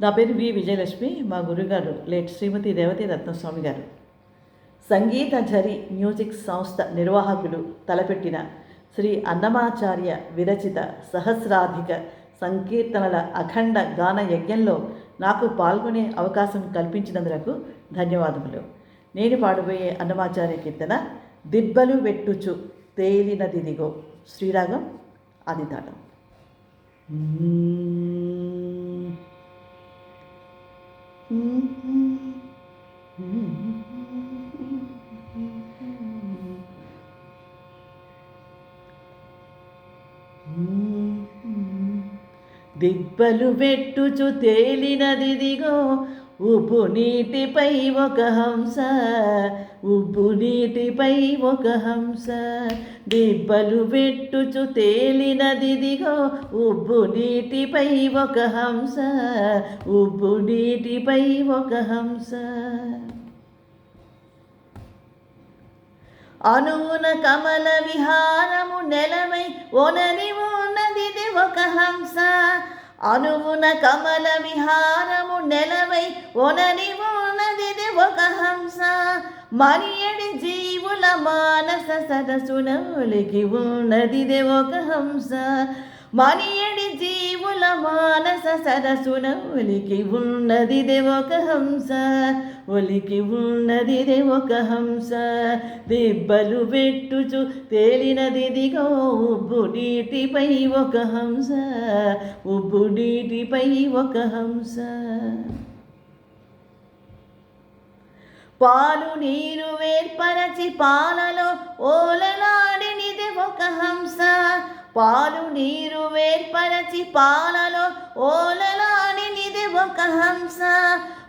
నా పేరు వి విజయలక్ష్మి. మా గురుగారు లేట్ శ్రీమతి రేవతి రత్నస్వామి గారు. సంగీత జరి మ్యూజిక్ సంస్థ నిర్వాహకులు తలపెట్టిన శ్రీ అన్నమాచార్య విరచిత సహస్రాధిక సంకీర్తనల అఖండ గాన యజ్ఞంలో నాకు పాల్గొనే అవకాశం కల్పించినందుకు ధన్యవాదములు. నేను పాడబోయే అన్నమాచార్య కీర్తన దిబ్బలు వెట్టుచు తేలినదిదిగో. శ్రీరాగం ఆదితాళం. దిబ్బలు వెట్టుచు తేలినదిదిగో ఉబ్బు నీటిపై ఒక హంస ఉబ్బు నీటిపై ఒక హంస. దిబ్బలు వెట్టుచు తేలినదిదిగో ఉబ్బు నీటిపై ఒక హంస ఉబ్బు నీటిపై ఒక హంస. అనువున కమల విహారము నెలవై ఒనని ఉన్నది ఒక హంస. అనువున కమల విహారము నెలవై ఒనని ఉన్నది ఒక హంస. మరియడి జీవుల మానస సరసున ఒలికి ఉన్నదిది ఒక హంస. మనియడి జీవుల మానస సరసున ఒలికి ఉన్నదిదే ఒక హంస. ఒలికి ఉన్నదిదే ఒక హంస. దిబ్బలు పెట్టుచు తేలినదిదిగో ఉబ్బు నీటిపై ఒక హంస. ఉబ్బు నీటిపై ఒక హంస. పాలు నీరు వేర్పరచి పాలలో ఓలలాడినిదే ఒక హంస. పాలు నీరు వేర్పరచి పాలలో ఓలలాడినిది ఒక హంస.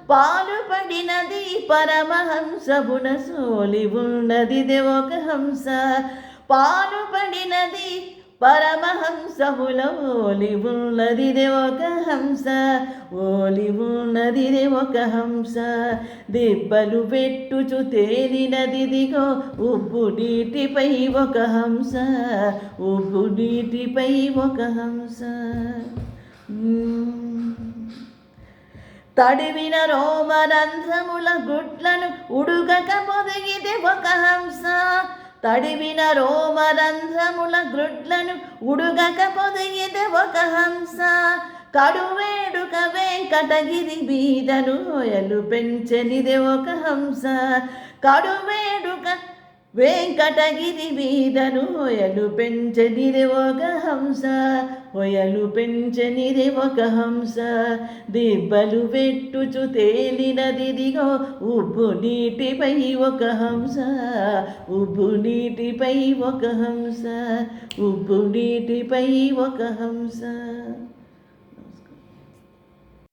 పాలు పడినది పరమహంసబున సోలి ఉన్నది ఒక హంస. పాలు పడినది పరమహంసముల ఓలి ఉన్నదిదే ఒక హంస ఓలి ఉన్నదిదే ఒక హంస దిబ్బలు పెట్టుచు తేలినదిదిగో ఉబ్బు నీటిపై ఒక హంస ఉబ్బు నీటిపై ఒక హంస. తడివిన రోమరంధ్రముల గుడ్లను ఉడుగక పొదిగితే ఒక హంస. తడివిన రోమరంధ్రముల గ్రుడ్లను ఉడుగక పొదిగితే ఒక హంస. కడువేడుక వెంకటగిరి బీదను హోయలు పెంచనిదే ఒక హంస. కడువేడు వెంకటగిరి వీధను హొయలు పెంచనిది ఒక హంస హొయలు పెంచనిది ఒక హంస. దిబ్బలు పెట్టుచు తేలినదిదిగో ఉబ్బు నీటిపై ఒక హంస ఉబ్బు నీటిపై ఒక హంస ఉబ్బు నీటిపై ఒక హంస.